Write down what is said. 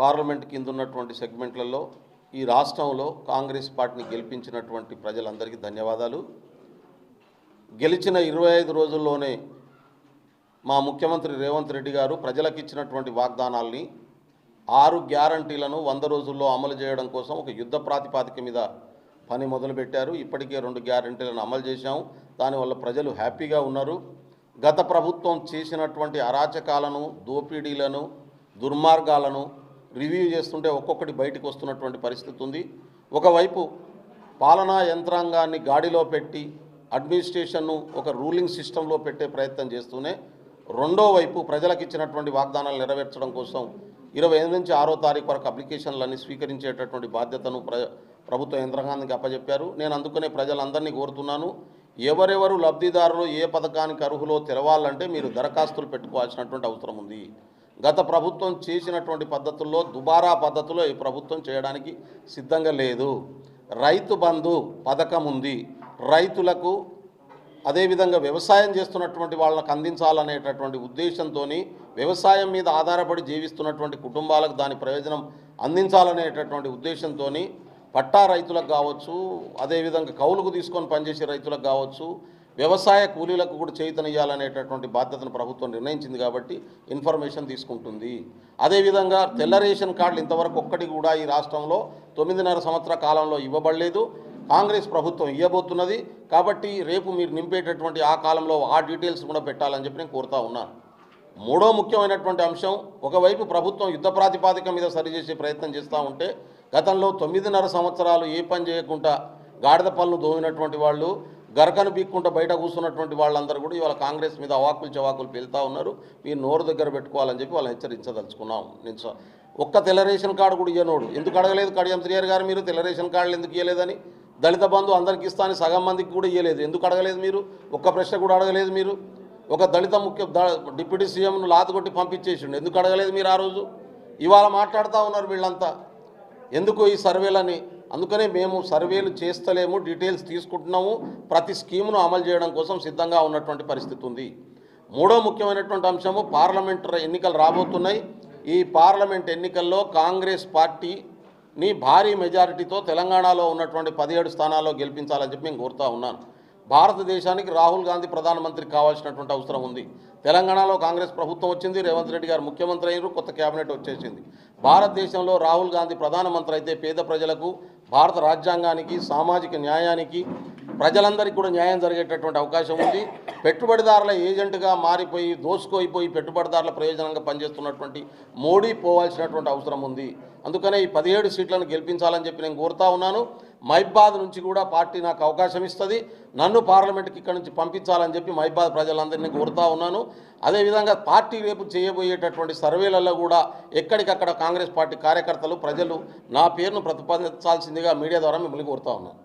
Parliament కింద ఉన్నటువంటి సెగ్మెంట్లలో ఈ రాష్ట్రంలో కాంగ్రెస్ పార్టీని గెలిపించినటువంటి ప్రజలందరికీ ధన్యవాదాలు. గెలిచిన ఇరవై ఐదు రోజుల్లోనే మా ముఖ్యమంత్రి రేవంత్ రెడ్డి గారు ప్రజలకు ఇచ్చినటువంటి వాగ్దానాల్ని ఆరు గ్యారంటీలను వంద రోజుల్లో అమలు చేయడం కోసం ఒక యుద్ధ ప్రాతిపాదిక మీద పని మొదలుపెట్టారు. ఇప్పటికే రెండు గ్యారంటీలను అమలు చేశాం. దానివల్ల ప్రజలు హ్యాపీగా ఉన్నారు. గత ప్రభుత్వం చేసినటువంటి అరాచకాలను దోపిడీలను దుర్మార్గాలను రివ్యూ చేస్తుంటే ఒక్కొక్కటి బయటకు వస్తున్నటువంటి పరిస్థితి ఉంది. ఒకవైపు పాలనా యంత్రాంగాన్ని గాడిలో పెట్టి అడ్మినిస్ట్రేషన్ను ఒక రూలింగ్ సిస్టంలో పెట్టే ప్రయత్నం చేస్తూనే రెండో వైపు ప్రజలకు ఇచ్చినటువంటి వాగ్దానాలు నెరవేర్చడం కోసం ఇరవై ఐదు నుంచి ఆరో తారీఖు వరకు అప్లికేషన్లన్నీ స్వీకరించేటటువంటి బాధ్యతను ప్ర ప్రభుత్వ యంత్రాంగానికి అప్పజెప్పారు. నేను అందుకనే ప్రజలందరినీ కోరుతున్నాను ఎవరెవరు లబ్ధిదారులు ఏ పథకానికి అర్హులో తెరవాలంటే మీరు దరఖాస్తులు పెట్టుకోవాల్సినటువంటి అవసరం ఉంది. గత ప్రభుత్వం చేసినటువంటి పద్ధతుల్లో దుబారా పద్ధతిలో ఈ ప్రభుత్వం చేయడానికి సిద్ధంగా లేదు. రైతు బంధు పథకం ఉంది. రైతులకు అదేవిధంగా వ్యవసాయం చేస్తున్నటువంటి వాళ్ళకు అందించాలనేటటువంటి ఉద్దేశంతో వ్యవసాయం మీద ఆధారపడి జీవిస్తున్నటువంటి కుటుంబాలకు దాని ప్రయోజనం అందించాలనేటటువంటి ఉద్దేశంతో పట్టా రైతులకు కావచ్చు అదేవిధంగా కౌలుకు తీసుకొని పనిచేసే రైతులకు కావచ్చు వ్యవసాయ కూలీలకు కూడా చేతనియాలనేటటువంటి బాధ్యతను ప్రభుత్వం నిర్ణయించింది కాబట్టి ఇన్ఫర్మేషన్ తీసుకుంటుంది. అదేవిధంగా తెల్ల రేషన్ కార్డులు ఇంతవరకు ఒక్కటి కూడా ఈ రాష్ట్రంలో తొమ్మిదిన్నర సంవత్సర కాలంలో ఇవ్వబడలేదు. కాంగ్రెస్ ప్రభుత్వం ఇవ్వబోతున్నది కాబట్టి రేపు మీరు నింపేటటువంటి ఆ కాలంలో ఆ డీటెయిల్స్ కూడా పెట్టాలని చెప్పి నేను కోరుతా ఉన్నాను మూడో ముఖ్యమైనటువంటి అంశం ఒకవైపు ప్రభుత్వం యుద్ధ ప్రాతిపాదిక మీద సరిచేసే ప్రయత్నం చేస్తూ ఉంటే గతంలో తొమ్మిదిన్నర సంవత్సరాలు ఏ పని చేయకుండా గాడిద పనులు దోమినటువంటి వాళ్ళు గరకను బీక్కుంటా బయట కూర్చున్నటువంటి వాళ్ళందరూ కూడా ఇవాళ కాంగ్రెస్ మీద అవాకులు చవాకులు పెళ్తా ఉన్నారు. మీరు నోరు దగ్గర పెట్టుకోవాలని చెప్పి వాళ్ళని హెచ్చరించదలుచుకున్నాం. నేను ఒక్క తెల్ల రేషన్ కార్డు కూడా ఇయ్యనోడు. ఎందుకు అడగలేదు కడియం శ్రీయర్ గారు మీరు? తెల్ల రేషన్ కార్డులు ఎందుకు ఇవ్వలేదని దళిత బంధు అందరికి ఇస్తాను సగం మందికి కూడా ఇవ్వలేదు ఎందుకు అడగలేదు మీరు? ఒక్క ప్రశ్న కూడా అడగలేదు మీరు? ఒక దళిత ముఖ్య డిప్యూటీ సీఎంను లాతగొట్టి పంపించేసిండు. ఎందుకు అడగలేదు మీరు ఆ రోజు? ఇవాళ మాట్లాడుతూ ఉన్నారు వీళ్ళంతా. ఎందుకు ఈ సర్వేలని అందుకనే మేము సర్వేలు చేస్తలేము డీటెయిల్స్ తీసుకుంటున్నాము. ప్రతి స్కీమును అమలు చేయడం కోసం సిద్ధంగా ఉన్నటువంటి పరిస్థితి ఉంది. మూడో ముఖ్యమైనటువంటి అంశము పార్లమెంటు ఎన్నికలు రాబోతున్నాయి. ఈ పార్లమెంట్ ఎన్నికల్లో కాంగ్రెస్ పార్టీని భారీ మెజారిటీతో తెలంగాణలో ఉన్నటువంటి పదిహేడు స్థానాల్లో గెలిపించాలని చెప్పి నేను కోరుతా ఉన్నాను. భారతదేశానికి రాహుల్ గాంధీ ప్రధానమంత్రి కావాల్సినటువంటి అవసరం ఉంది. తెలంగాణలో కాంగ్రెస్ ప్రభుత్వం వచ్చింది రేవంత్ రెడ్డి గారు ముఖ్యమంత్రి అయినారు కొత్త కేబినెట్ వచ్చేసింది. భారతదేశంలో రాహుల్ గాంధీ ప్రధానమంత్రి అయితే పేద ప్రజలకు భారత రాజ్యాంగానికి సామాజిక న్యాయానికి ప్రజలందరికీ కూడా న్యాయం జరిగేటటువంటి అవకాశం ఉంది. పెట్టుబడిదారుల ఏజెంట్గా మారిపోయి దోసుకోయిపోయి పెట్టుబడిదారుల ప్రయోజనంగా పనిచేస్తున్నటువంటి మోడీ పోవాల్సినటువంటి అవసరం ఉంది. అందుకనే ఈ పదిహేడు సీట్లను గెలిపించాలని చెప్పి నేను కోరుతా ఉన్నాను. మైబాద్ నుంచి కూడా పార్టీ నాకు అవకాశం ఇస్తుంది. నన్ను పార్లమెంట్కి ఇక్కడ నుంచి పంపించాలని చెప్పి మైబాద్ ప్రజలందరినీ కోరుతా ఉన్నాను. అదేవిధంగా పార్టీ రేపు చేయబోయేటటువంటి సర్వేలలో కూడా ఎక్కడికక్కడ కాంగ్రెస్ పార్టీ కార్యకర్తలు ప్రజలు నా పేరును ప్రతిపాదించాల్సిందిగా మీడియా ద్వారా మిమ్మల్ని కోరుతా ఉన్నాను.